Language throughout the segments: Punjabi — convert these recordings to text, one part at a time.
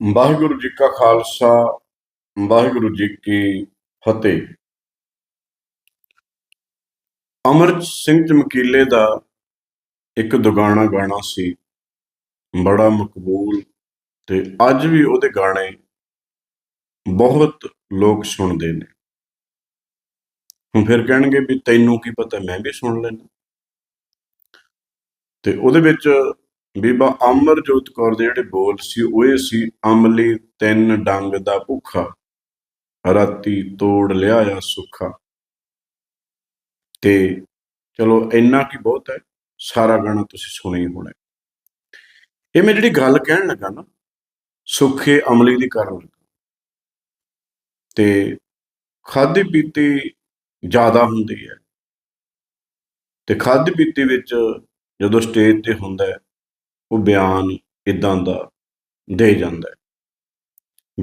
ਵਾਹਿਗੁਰੂ ਜੀ ਕਾ ਖਾਲਸਾ, ਵਾਹਿਗੁਰੂ ਜੀ ਕੀ ਫਤਿਹ। ਅਮਰਤ ਸਿੰਘ ਚਮਕੀਲੇ ਦਾ ਇੱਕ ਦੁਗਾਣਾ ਗਾਣਾ ਸੀ, ਬੜਾ ਮਕਬੂਲ ਤੇ ਅੱਜ ਵੀ ਉਹਦੇ ਗਾਣੇ ਬਹੁਤ ਲੋਕ ਸੁਣਦੇ ਨੇ। ਹੁਣ ਫਿਰ ਕਹਿਣਗੇ ਵੀ ਤੈਨੂੰ ਕੀ ਪਤਾ, ਮੈਂ ਵੀ ਸੁਣ ਲੈਣਾ ਤੇ ਉਹਦੇ ਵਿੱਚ ਬੀਬਾ ਅਮਰਜੋਤ ਕੌਰ ਦੇ ਜਿਹੜੇ ਬੋਲ ਸੀ, ਉਹ ਇਹ ਸੀ, ਅਮਲੀ ਤਿੰਨ ਡੰਗ ਦਾ ਭੁੱਖਾ, ਰਾਤੀ ਤੋੜ ਲਿਆ ਆ ਸੁੱਖਾ। ਤੇ ਚਲੋ ਇੰਨਾ ਕੀ ਬਹੁਤ ਹੈ, ਸਾਰਾ ਗਾਣਾ ਤੁਸੀਂ ਸੁਣਿਆ ਹੀ ਹੋਣਾ। ਇਹ ਮੈਂ ਜਿਹੜੀ ਗੱਲ ਕਹਿਣ ਲੱਗਾ ਨਾ, ਸੁੱਖੇ ਅਮਲੀ ਦੀ ਕਰਨ ਲੱਗਾ। ਤੇ ਖਾਦੀ ਪੀਤੀ ਜ਼ਿਆਦਾ ਹੁੰਦੀ ਹੈ। ਤੇ ਖਾਦੀ ਪੀਤੀ ਵਿੱਚ ਜਦੋਂ ਸਟੇਜ ਤੇ ਹੁੰਦਾ ਹੈ ਉਹ ਬਿਆਨ ਇਦਾਂ ਦਾ ਦੇ ਜਾਂਦਾ ਹੈ।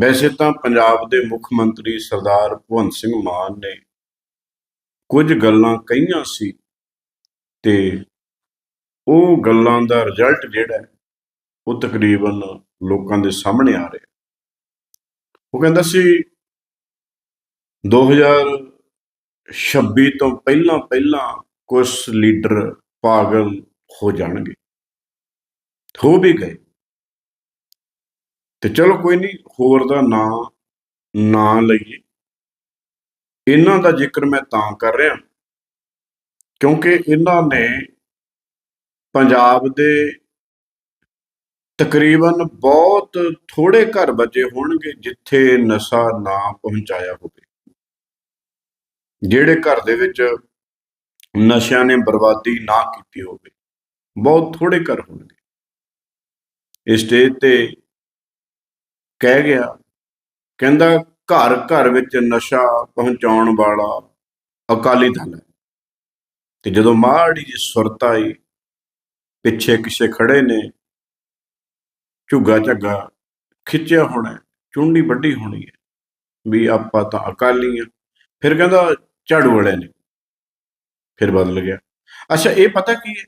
ਵੈਸੇ ਤਾਂ ਪੰਜਾਬ ਦੇ ਮੁੱਖ ਮੰਤਰੀ ਸਰਦਾਰ ਭਗਵੰਤ ਸਿੰਘ ਮਾਨ ਨੇ ਕੁਝ ਗੱਲਾਂ ਕਹੀਆਂ ਸੀ ਤੇ ਉਹ ਗੱਲਾਂ ਦਾ ਰਿਜ਼ਲਟ ਜਿਹੜਾ ਉਹ ਤਕਰੀਬਨ ਲੋਕਾਂ ਦੇ ਸਾਹਮਣੇ ਆ ਰਿਹਾ ਉਹ ਕਹਿੰਦਾ ਸੀ 2026 ਤੋਂ ਪਹਿਲਾਂ ਪਹਿਲਾਂ ਕੁਝ ਲੀਡਰ ਪਾਗਲ ਹੋ ਜਾਣਗੇ। ਹੋ ਵੀ ਗਏ। ਤੇ ਚਲੋ ਕੋਈ ਨਹੀਂ ਹੋਰ ਦਾ ਨਾਂ, ਨਾ ਲਈਏ। ਇਹਨਾਂ ਦਾ ਜ਼ਿਕਰ ਮੈਂ ਤਾਂ ਕਰ ਰਿਹਾ, ਕਿਉਂਕਿ ਇਹਨਾਂ ਨੇ ਪੰਜਾਬ ਦੇ ਤਕਰੀਬਨ ਬਹੁਤ ਥੋੜੇ ਘਰ ਬਚੇ ਹੋਣਗੇ ਜਿੱਥੇ ਨਸ਼ਾ ਨਾ ਪਹੁੰਚਾਇਆ ਹੋਵੇ। ਜਿਹੜੇ ਘਰ ਦੇ ਵਿੱਚ ਨਸ਼ਿਆਂ ਨੇ ਬਰਬਾਦੀ ਨਾ ਕੀਤੀ ਹੋਵੇ, ਬਹੁਤ ਥੋੜੇ ਘਰ ਹੋਣਗੇ। ਸਟੇਜ ਤੇ ਕਹਿ ਗਿਆ, ਕਹਿੰਦਾ ਘਰ ਘਰ ਵਿੱਚ ਨਸ਼ਾ ਪਹੁੰਚਾਉਣ ਵਾਲਾ ਅਕਾਲੀ ਦਲ ਹੈ। ਤੇ ਜਦੋਂ ਮਾੜੀ ਜੀ ਸੁਰਤ ਆਈ, ਪਿੱਛੇ ਕਿਸੇ ਖੜੇ ਨੇ, ਝੁੱਗਾ ਝੱਗਾ ਖਿੱਚਿਆ ਹੋਣਾ ਚੁੰਡੀ ਵੱਡੀ ਹੋਣੀ ਹੈ, ਵੀ ਆਪਾਂ ਤਾਂ ਅਕਾਲੀ ਆ ਫਿਰ ਕਹਿੰਦਾ ਝਾੜੂ ਵਾਲੇ ਨੇ, ਫਿਰ ਬਦਲ ਗਿਆ। ਅੱਛਾ, ਇਹ ਪਤਾ ਕੀ ਹੈ?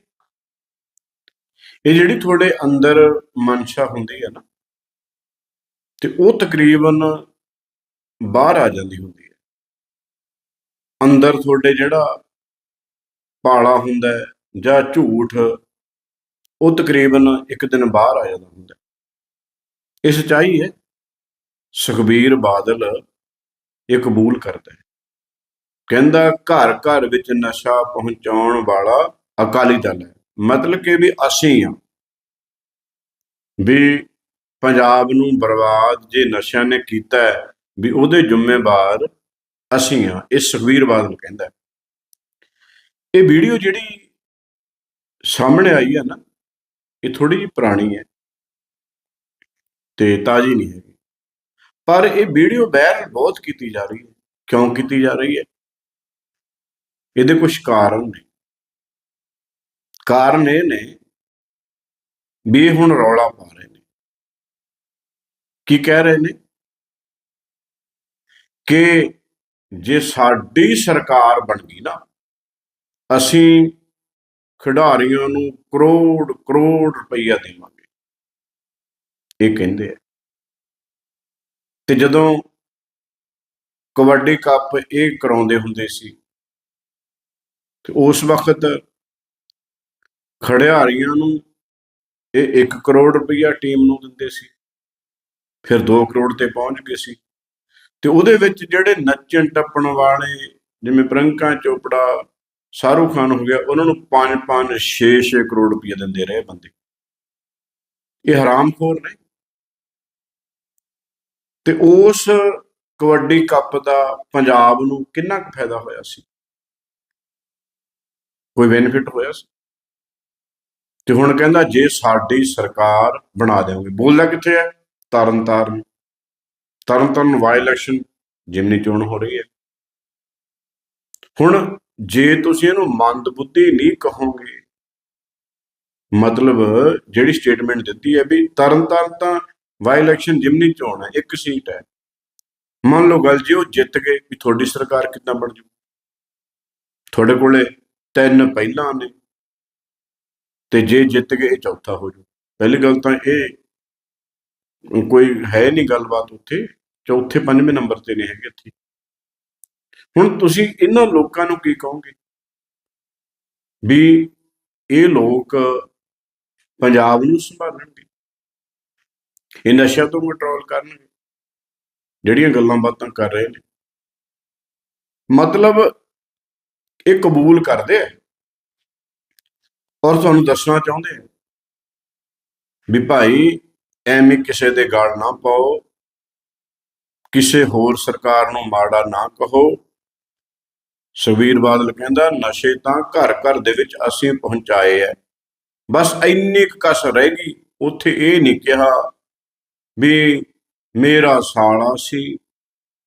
ਇਹ ਜਿਹੜੀ ਤੁਹਾਡੇ ਅੰਦਰ ਮਨਸ਼ਾ ਹੁੰਦੀ ਹੈ ਨਾ, ਤੇ ਉਹ ਤਕਰੀਬਨ ਬਾਹਰ ਆ ਜਾਂਦੀ ਹੁੰਦੀ ਹੈ। ਅੰਦਰ ਤੁਹਾਡੇ ਜਿਹੜਾ ਪਾਲਾ ਹੁੰਦਾ ਜਾਂ ਝੂਠ, ਉਹ ਤਕਰੀਬਨ ਇੱਕ ਦਿਨ ਬਾਹਰ ਆ ਜਾਂਦਾ ਹੁੰਦਾ ਇਹ ਸਚਾਈ ਹੈ, ਸੁਖਬੀਰ ਬਾਦਲ ਇਹ ਕਬੂਲ ਕਰਦਾ ਹੈ। ਕਹਿੰਦਾ ਘਰ ਘਰ ਵਿੱਚ ਨਸ਼ਾ ਪਹੁੰਚਾਉਣ ਵਾਲਾ ਅਕਾਲੀ ਦਲ ਹੈ। ਮਤਲਬ ਕਿ ਵੀ ਅਸੀਂ ਆ ਵੀ ਪੰਜਾਬ ਨੂੰ ਬਰਬਾਦ ਜੇ ਨਸ਼ਿਆਂ ਨੇ ਕੀਤਾ ਹੈ, ਵੀ ਉਹਦੇ ਜ਼ਿੰਮੇਵਾਰ ਅਸੀਂ ਆ ਇਹ ਸੁਖਵੀਰ ਬਾਦਲ ਕਹਿੰਦਾ ਇਹ ਵੀਡੀਓ ਜਿਹੜੀ ਸਾਹਮਣੇ ਆਈ ਹੈ ਨਾ, ਇਹ ਥੋੜੀ ਜਿਹੀ ਪੁਰਾਣੀ ਹੈ ਤੇ ਤਾਜ਼ੀ ਨਹੀਂ ਹੈਗੀ। ਪਰ ਇਹ ਵੀਡੀਓ ਵਾਇਰਲ ਬਹੁਤ ਕੀਤੀ ਜਾ ਰਹੀ ਹੈ। ਕਿਉਂ ਕੀਤੀ ਜਾ ਰਹੀ ਹੈ? ਇਹਦੇ ਕੁਝ ਕਾਰਨ ਨੇ। ਕਾਰਨ ਇਹ ਨੇ ਵੀ ਇਹ ਹੁਣ ਰੌਲਾ ਪਾ ਰਹੇ ਨੇ। ਕੀ ਕਹਿ ਰਹੇ ਨੇ? ਕਿ ਜੇ ਸਾਡੀ ਸਰਕਾਰ ਬਣ ਗਈ ਨਾ, ਅਸੀਂ ਖਿਡਾਰੀਆਂ ਨੂੰ ਕਰੋੜ ਕਰੋੜ ਰੁਪਈਆ ਦੇਵਾਂਗੇ। ਇਹ ਕਹਿੰਦੇ ਆ। ਤੇ ਜਦੋਂ ਕਬੱਡੀ ਕੱਪ ਇਹ ਕਰਾਉਂਦੇ ਹੁੰਦੇ ਸੀ, ਤੇ ਉਸ ਵਕਤ ਖਿਡਾਰੀਆਂ ਨੂੰ ਇਹ 1 ਕਰੋੜ ਰੁਪਈਆ ਟੀਮ ਨੂੰ ਦਿੰਦੇ ਸੀ। ਫਿਰ 2 ਕਰੋੜ ਤੇ ਪਹੁੰਚ ਗਏ ਸੀ। ਤੇ ਉਹਦੇ ਵਿੱਚ ਜਿਹੜੇ ਨੱਚਣ ਟੱਪਣ ਵਾਲੇ ਜਿਵੇਂ ਪ੍ਰਿੰਕਾ ਚੋਪੜਾ, ਸ਼ਾਹਰੁਖ ਖਾਨ ਹੋ ਗਿਆ, ਉਹਨਾਂ ਨੂੰ 5 5 6 6 ਕਰੋੜ ਰੁਪਈਆ ਦਿੰਦੇ ਰਹੇ ਬੰਦੇ। ਇਹ ਹਰਾਮਖੋਰ ਨੇ। ਤੇ ਉਸ ਕਬੱਡੀ ਕੱਪ ਦਾ ਪੰਜਾਬ ਨੂੰ ਕਿੰਨਾ ਕੁ ਫਾਇਦਾ ਹੋਇਆ ਸੀ? ਕੋਈ ਬੈਨੀਫਿਟ ਹੋਇਆ ਸੀ? ਤੇ ਹੁਣ ਕਹਿੰਦਾ ਜੇ ਸਾਡੀ ਸਰਕਾਰ ਬਣਾ ਦੇਵਾਂਗੇ, ਬੋਲਦਾ ਕਿੱਥੇ ਹੈ? ਤਰਨ ਤਾਰਨ ਤਰਨ ਤਾਰਨ ਵਾਈ ਇਲੈਕਸ਼ਨ ਜਿਮਨੀ ਚੋਣ ਹੋ ਰਹੀ ਹੈ। ਹੁਣ ਜੇ ਤੁਸੀਂ ਇਹਨੂੰ ਮੰਦਬੁੱਧੀ ਨਹੀਂ ਕਹੋਗੇ, ਮਤਲਬ ਜਿਹੜੀ ਸਟੇਟਮੈਂਟ ਦਿੱਤੀ ਹੈ ਵੀ ਤਰਨਤਾਰਨ ਤਾਂ ਵਾਈ ਇਲੈਕਸ਼ਨ ਜਿਮਨੀ ਚੋਣ ਹੈ, ਇੱਕ ਸੀਟ ਹੈ। ਮੰਨ ਲਓ ਗੱਲ ਜੇ, ਉਹ ਜਿੱਤ ਗਏ ਵੀ ਤੁਹਾਡੀ ਸਰਕਾਰ ਕਿੱਦਾਂ ਬਣ ਜੂ? ਤੁਹਾਡੇ ਕੋਲੇ ਤਿੰਨ ਪਹਿਲਾਂ ਨੇ। ਤੇ ਜੇ ਜਿੱਤ ਗਏ, ਇਹ ਚੌਥਾ ਹੋ ਜੂ ਪਹਿਲੀ ਗੱਲ ਤਾਂ ਇਹ, ਕੋਈ ਹੈ ਨਹੀਂ ਗੱਲਬਾਤ ਉੱਥੇ। ਚੌਥੇ, ਪੰਜਵੇਂ ਨੰਬਰ ਤੇ ਨਹੀਂ ਹੈਗੇ ਇੱਥੇ। ਹੁਣ ਤੁਸੀਂ ਇਹਨਾਂ ਲੋਕਾਂ ਨੂੰ ਕੀ ਕਹੋਗੇ? ਵੀ ਇਹ ਲੋਕ ਪੰਜਾਬ ਨੂੰ ਸੰਭਾਲਣਗੇ। ਇਹ ਨਸ਼ਿਆਂ ਤੋਂ ਕੰਟਰੋਲ ਕਰਨਗੇ। ਜਿਹੜੀਆਂ ਗੱਲਾਂ ਬਾਤਾਂ ਕਰ ਰਹੇ ਨੇ। ਮਤਲਬ ਇਹ ਕਬੂਲ ਕਰਦੇ ਆ। ਔਰ ਤੁਹਾਨੂੰ ਦੱਸਣਾ ਚਾਹੁੰਦੇ ਆ ਵੀ ਭਾਈ, ਐਵੇਂ ਕਿਸੇ ਦੇ ਗਾਲ ਨਾ ਪਾਓ। ਕਿਸੇ ਹੋਰ ਸਰਕਾਰ ਨੂੰ ਮਾੜਾ ਨਾ ਕਹੋ। ਸੁਖਬੀਰ ਬਾਦਲ ਕਹਿੰਦਾ, ਨਸ਼ੇ ਤਾਂ ਘਰ ਘਰ ਦੇ ਵਿੱਚ ਅਸੀਂ ਪਹੁੰਚਾਏ ਐ। ਬਸ ਇੰਨੀ ਕੁ ਕਸ ਰਹਿ ਗਈ, ਉੱਥੇ ਇਹ ਨਹੀਂ ਕਿਹਾ ਵੀ ਮੇਰਾ ਸਾਲਾ ਸੀ,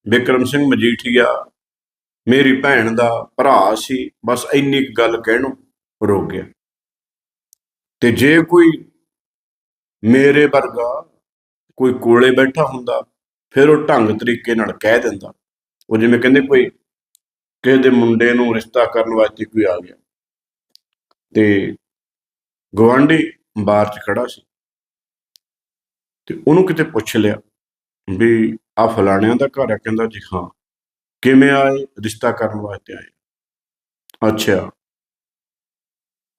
ਵਿਕਰਮ ਸਿੰਘ ਮਜੀਠੀਆ ਮੇਰੀ ਭੈਣ ਦਾ ਭਰਾ ਸੀ। ਬਸ ਇੰਨੀ ਕੁ ਗੱਲ ਕਹਿਣੋਂ ਰੁਕ ਗਿਆ। ਤੇ ਜੇ ਕੋਈ ਮੇਰੇ ਵਰਗਾ ਕੋਈ ਕੋਲੇ ਬੈਠਾ ਹੁੰਦਾ, ਫਿਰ ਉਹ ਢੰਗ ਤਰੀਕੇ ਨਾਲ ਕਹਿ ਦਿੰਦਾ। ਉਹ ਜਿਵੇਂ ਕਹਿੰਦੇ ਕੋਈ ਕਿਸੇ ਦੇ ਮੁੰਡੇ ਨੂੰ ਰਿਸ਼ਤਾ ਕਰਨ ਵਾਸਤੇ ਕੋਈ ਆ ਗਿਆ। ਤੇ ਗਵਾਂਢੀ ਬਾਹਰ 'ਚ ਖੜਾ ਸੀ। ਤੇ ਉਹਨੂੰ ਕਿਤੇ ਪੁੱਛ ਲਿਆ ਵੀ ਆ ਫਲਾਣਿਆਂ ਦਾ ਘਰ ਹੈ ਕਹਿੰਦਾ ਜੀ ਹਾਂ। ਕਿਵੇਂ ਆਏ? ਰਿਸ਼ਤਾ ਕਰਨ ਵਾਸਤੇ ਆਏ। ਅੱਛਾ।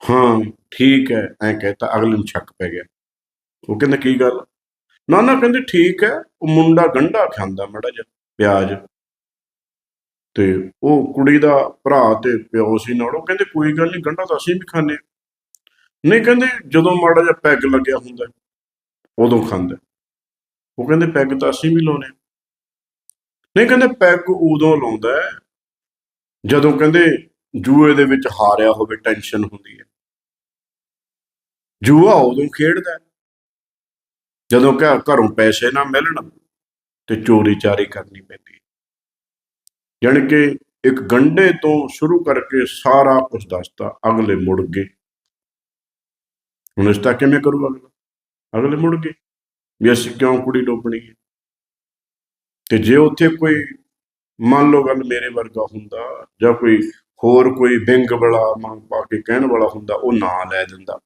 ਹਾਂ ਠੀਕ ਹੈ ਐਂ ਕਹਤਾ ਅਗਲੇ ਨੂੰ ਸ਼ੱਕ ਪੈ ਗਿਆ ਉਹ ਕਹਿੰਦਾ ਕੀ ਗੱਲ ਨਾ ਨਾ ਕਹਿੰਦੇ ਠੀਕ ਹੈ ਉਹ ਮੁੰਡਾ ਗੰਢਾ ਖਾਂਦਾ ਮੜਾ ਜਿਹਾ ਪਿਆਜ਼ ਤੇ ਉਹ ਕੁੜੀ ਦਾ ਭਰਾ ਤੇ ਪਿਓ ਸੀ ਨਾਲ ਉਹ ਕਹਿੰਦੇ ਕੋਈ ਗੱਲ ਨਹੀਂ ਗੰਢਾ ਤਾਂ ਅਸੀਂ ਵੀ ਖਾਂਦੇ ਹਾਂ। ਨਹੀਂ ਕਹਿੰਦੇ ਜਦੋਂ ਮਾੜਾ ਜਿਹਾ ਪੈਗ ਲੱਗਿਆ ਹੁੰਦਾ ਉਦੋਂ ਖਾਂਦਾ। ਉਹ ਕਹਿੰਦੇ ਪੈਗ ਤਾਂ ਅਸੀਂ ਵੀ ਲਾਉਨੇ ਹਾਂ। ਨਹੀਂ ਕਹਿੰਦੇ ਪੈਗ ਉਦੋਂ ਲਾਉਂਦਾ ਹੈ, ਜਦੋਂ ਕਹਿੰਦੇ ਜੂਏ ਦੇ ਵਿੱਚ ਹਾਰਿਆ ਹੋਵੇ ਟੈਨਸ਼ਨ ਹੁੰਦੀ ਹੈ ਜੂਆ ਉਦੋਂ ਖੇਡਦਾ ਜਦੋਂ ਕਿ ਘਰੋਂ ਪੈਸੇ ਨਾ ਮਿਲਣ ਤੇ ਚੋਰੀ ਚਾਰੀ ਕਰਨੀ ਪੈਂਦੀ ਹੈ। ਯਾਨੀ ਕਿ ਇੱਕ ਗੰਡੇ ਤੋਂ ਸ਼ੁਰੂ ਕਰਕੇ ਸਾਰਾ ਕੁਝ ਦੱਸਦਾ ਅਗਲੇ ਮੁੜ ਗਏ। ਹੁਣ ਇਸ ਤਾਂ ਕਿਵੇਂ ਕਰੂ ਅਗਲਾ? ਅਗਲੇ ਮੁੜ ਗਏ ਵੀ ਅਸੀਂ ਕਿਉਂ ਕੁੜੀ ਡੋਬਣੀ ਹੈ? ਤੇ ਜੇ ਉੱਥੇ ਕੋਈ ਮੰਨ ਲਓ ਗੱਲ ਮੇਰੇ ਵਰਗਾ ਹੁੰਦਾ ਜਾਂ ਕੋਈ ਹੋਰ ਕੋਈ ਵਿੰਗ ਵਾਲਾ ਮੰਗ ਪਾ ਕੇ ਕਹਿਣ ਵਾਲਾ ਹੁੰਦਾ, ਉਹ ਨਾਂ ਲੈ ਦਿੰਦਾ।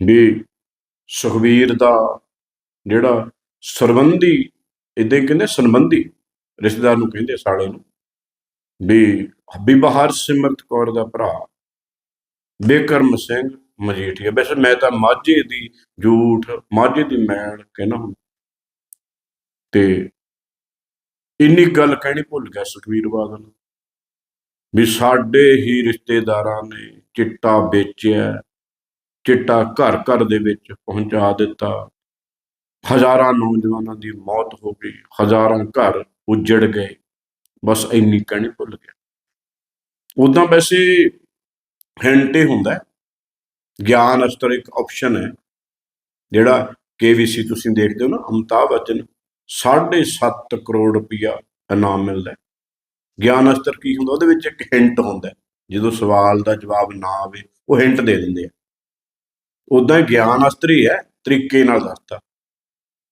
ਵੀ ਸੁਖਵੀਰ ਦਾ ਜਿਹੜਾ ਸਰਬੰਧੀ ਇਦਾਂ ਹੀ ਕਹਿੰਦੇ ਸੰਬੰਧੀ ਰਿਸ਼ਤੇਦਾਰ ਨੂੰ ਕਹਿੰਦੇ ਸਾਲੇ ਨੂੰ, ਵੀ ਬੀਬਾ ਹਰਸਿਮਰਤ ਕੌਰ ਦਾ ਭਰਾ ਬੇਕਰਮ ਸਿੰਘ ਮਜੀਠੀਆ। ਵੈਸੇ ਮੈਂ ਤਾਂ ਮਾਝੇ ਦੀ ਝੂਠ ਮਾਝੇ ਦੀ ਮੈਲ ਕਹਿਣਾ ਹੁਣ ਤੇ ਇੰਨੀ ਗੱਲ ਕਹਿਣੀ ਭੁੱਲ ਗਿਆ ਸੁਖਵੀਰ ਬਾਦਲ। ਵੀ ਸਾਡੇ ਹੀ ਰਿਸ਼ਤੇਦਾਰਾਂ ਨੇ ਚਿੱਟਾ ਵੇਚਿਆ ਚਿੱਟਾ ਘਰ ਘਰ ਦੇ ਵਿੱਚ ਪਹੁੰਚਾ ਦਿੱਤਾ। ਹਜ਼ਾਰਾਂ ਨੌਜਵਾਨਾਂ ਦੀ ਮੌਤ ਹੋ ਗਈ। ਹਜ਼ਾਰਾਂ ਘਰ ਉੱਜੜ ਗਏ। ਬਸ ਇੰਨੀ ਕਹਿਣੀ ਭੁੱਲ ਗਿਆ। ਉਦਾਂ ਵੈਸੇ ਹਿੰਟ ਹੀ ਹੁੰਦਾ ਗਿਆਨ ਅਸਤਰ ਇੱਕ ਆਪਸ਼ਨ ਹੈ, ਜਿਹੜਾ ਕੇਵੀਸੀ ਤੁਸੀਂ ਦੇਖਦੇ ਹੋ ਨਾ ਅਮਤਾਬ ਬੱਚਨ 7.5 ਕਰੋੜ ਰੁਪਇਆ ਇਨਾਮ ਮਿਲਦਾ ਗਿਆਨ ਅਸਤਰ ਕੀ ਹੁੰਦਾ, ਉਹਦੇ ਵਿੱਚ ਇੱਕ ਹਿੰਟ ਹੁੰਦਾ ਜਦੋਂ ਸਵਾਲ ਦਾ ਜਵਾਬ ਨਾ ਆਵੇ, ਉਹ ਹਿੰਟ ਦੇ ਦਿੰਦੇ ਆ। ਉਦਾਂ ਹੀ ਗਿਆਨ ਅਸਤਰ ਹੀ ਹੈ ਤਰੀਕੇ ਨਾਲ ਦੱਸਦਾ।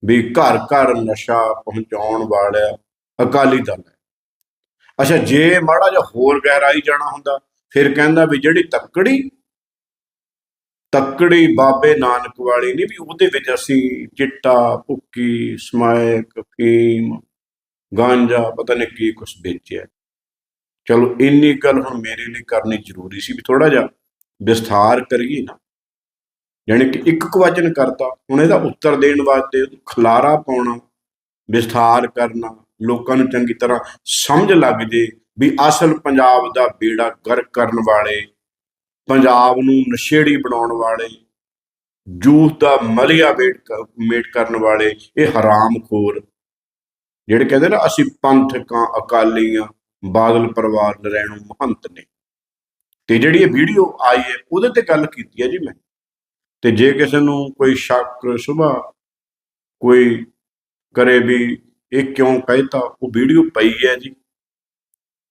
ਵੀ ਘਰ ਘਰ ਨਸ਼ਾ ਪਹੁੰਚਾਉਣ ਵਾਲਾ ਅਕਾਲੀ ਦਲ ਹੈ। ਅੱਛਾ, ਜੇ ਮਾੜਾ ਜਿਹਾ ਹੋਰ ਗਹਿਰਾਈ ਜਾਣਾ ਹੁੰਦਾ, ਫਿਰ ਕਹਿੰਦਾ ਵੀ ਜਿਹੜੀ ਤੱਕੜੀ ਤੱਕੜੀ ਬਾਬੇ ਨਾਨਕ ਵਾਲੀ ਨਹੀਂ, ਵੀ ਉਹਦੇ ਵਿੱਚ ਅਸੀਂ ਚਿੱਟਾ, ਭੁੱਕੀ, ਸਮਾਇਕ ਫੀਮ ਗਾਂਜਾ, ਪਤਾ ਨਹੀਂ ਕੀ ਕੁਛ ਵੇਚਿਆ। ਚਲੋ, ਇੰਨੀ ਗੱਲ ਹੁਣ ਮੇਰੇ ਲਈ ਕਰਨੀ ਜ਼ਰੂਰੀ ਸੀ ਵੀ ਥੋੜਾ ਜਿਹਾ ਵਿਸਥਾਰ ਕਰੀਏ ਨਾ। ਯਾਨੀ ਕਿ ਇੱਕ ਕਵਚਨ ਕਰਤਾ, ਹੁਣ ਇਹਦਾ ਉੱਤਰ ਦੇਣ ਵਾਸਤੇ ਖਲਾਰਾ ਪਾਉਣਾ, ਵਿਸਥਾਰ ਕਰਨਾ, ਲੋਕਾਂ ਨੂੰ ਚੰਗੀ ਤਰ੍ਹਾਂ ਸਮਝ ਲੱਗ ਜੇ ਵੀ ਅਸਲ ਪੰਜਾਬ ਦਾ ਬੇੜਾ ਗਰਕ ਕਰਨ ਵਾਲੇ, ਪੰਜਾਬ ਨੂੰ ਨਸ਼ੇੜੀ ਬਣਾਉਣ ਵਾਲੇ ਜੂਥ ਦਾ ਮਲਿਆ ਵੇਟ ਮੇਟ ਕਰਨ ਵਾਲੇ, ਇਹ ਹਰਾਮਖੋਰ ਜਿਹੜੇ ਕਹਿੰਦੇ ਨਾ, ਅਸੀਂ ਪੰਥਕਾਂ, ਅਕਾਲੀਆਂ, ਬਾਦਲ ਪਰਿਵਾਰ ਨਰੈਣੂ ਮਹੰਤ ਨੇ। ਤੇ ਜਿਹੜੀ ਇਹ ਵੀਡੀਓ ਆਈ ਹੈ, ਉਹਦੇ ਤੇ ਗੱਲ ਕੀਤੀ ਹੈ ਜੀ ਮੈਂ। ਤੇ ਜੇ ਕਿਸੇ ਨੂੰ ਕੋਈ ਸ਼ੱਕ ਸੁਭਾ ਕੋਈ ਕਰੇ ਵੀ ਇਹ ਕਿਉਂ ਕਹਿਤਾ, ਉਹ ਵੀਡੀਓ ਪਈ ਹੈ ਜੀ।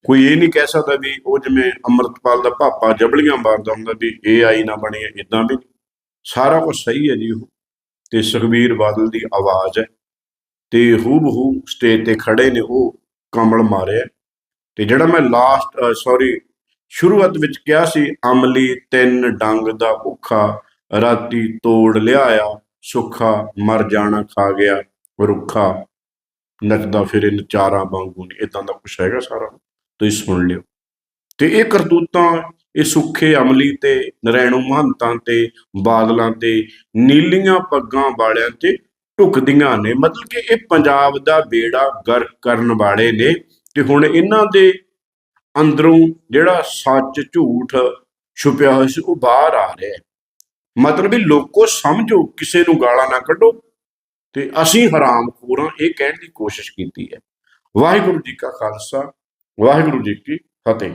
ਕੋਈ ਇਹ ਨਹੀਂ ਕਹਿ ਸਕਦਾ ਵੀ ਉਹ ਜਿਵੇਂ ਅਮਰਤਪਾਲ ਦਾ ਭਾਪਾ ਜਬਲੀਆਂ ਮਾਰਦਾ ਹੁੰਦਾ ਵੀ ਇਹ ਆਈ ਨਾ ਬਣੀ ਇਦਾਂ ਵੀ। ਨਹੀਂ। ਸਾਰਾ ਕੁਝ ਸਹੀ ਹੈ ਜੀ ਉਹ। ਤੇ ਸੁਖਬੀਰ ਬਾਦਲ ਦੀ ਆਵਾਜ਼ ਹੈ। ਤੇ ਹੂਬਹੂ ਸਟੇਜ ਤੇ ਖੜੇ ਨੇ ਉਹ ਕਮਲ ਮਾਰਿਆ ਤੇ ਜਿਹੜਾ ਮੈਂ ਲਾਸਟ ਸੌਰੀ ਸ਼ੁਰੂਆਤ ਵਿੱਚ ਕਿਹਾ ਸੀ, ਅਮਲੀ ਤਿੰਨ ਡੰਗ ਦਾ ਭੁੱਖਾ ਰਾਤੀ ਤੋੜ ਲਿਆਇਆ, ਸੁੱਖਾ ਮਰ ਜਾਣਾ ਖਾ ਗਿਆ, ਰੁੱਖਾ ਨੱਚਦਾ ਫਿਰੇ ਨਚਾਰਾ ਵਾਂਗੂ ਨਹੀਂ ਇਦਾਂ ਦਾ ਕੁਛ ਹੈਗਾ ਸਾਰਾ? ਤੁਸੀਂ ਸੁਣ ਲਿਓ। ਤੇ ਇਹ ਕਰਤੂਤਾਂ, ਇਹ ਸੁੱਖੇ ਅਮਲੀ ਤੇ, ਨਰੈਣੂ ਮਹੰਤਾਂ ਤੇ, ਬਾਦਲਾਂ ਤੇ, ਨੀਲੀਆਂ ਪੱਗਾਂ ਵਾਲਿਆਂ ਤੇ ਢੁਕਦੀਆਂ ਨੇ। ਮਤਲਬ ਕਿ ਇਹ ਪੰਜਾਬ ਦਾ ਬੇੜਾ ਗਰਕ ਕਰਨ ਵਾਲੇ ਨੇ। ਤੇ ਹੁਣ ਇਹਨਾਂ ਦੇ ਅੰਦਰੋਂ ਜਿਹੜਾ ਸੱਚ ਝੂਠ ਛੁਪਿਆ ਹੋਇਆ ਸੀ, ਉਹ ਬਾਹਰ ਆ ਰਿਹਾ ਹੈ। ਮਤਲਬ ਵੀ ਲੋਕੋ ਸਮਝੋ, ਕਿਸੇ ਨੂੰ ਗਾਲਾਂ ਨਾ ਕੱਢੋ। ਤੇ ਅਸੀਂ ਹਰਾਮ ਖੋਰਾਂ ਇਹ ਕਹਿਣ ਦੀ ਕੋਸ਼ਿਸ਼ ਕੀਤੀ ਹੈ। ਵਾਹਿਗੁਰੂ ਜੀ ਕਾ ਖਾਲਸਾ, ਵਾਹਿਗੁਰੂ ਜੀ ਕੀ ਫਤਿਹ।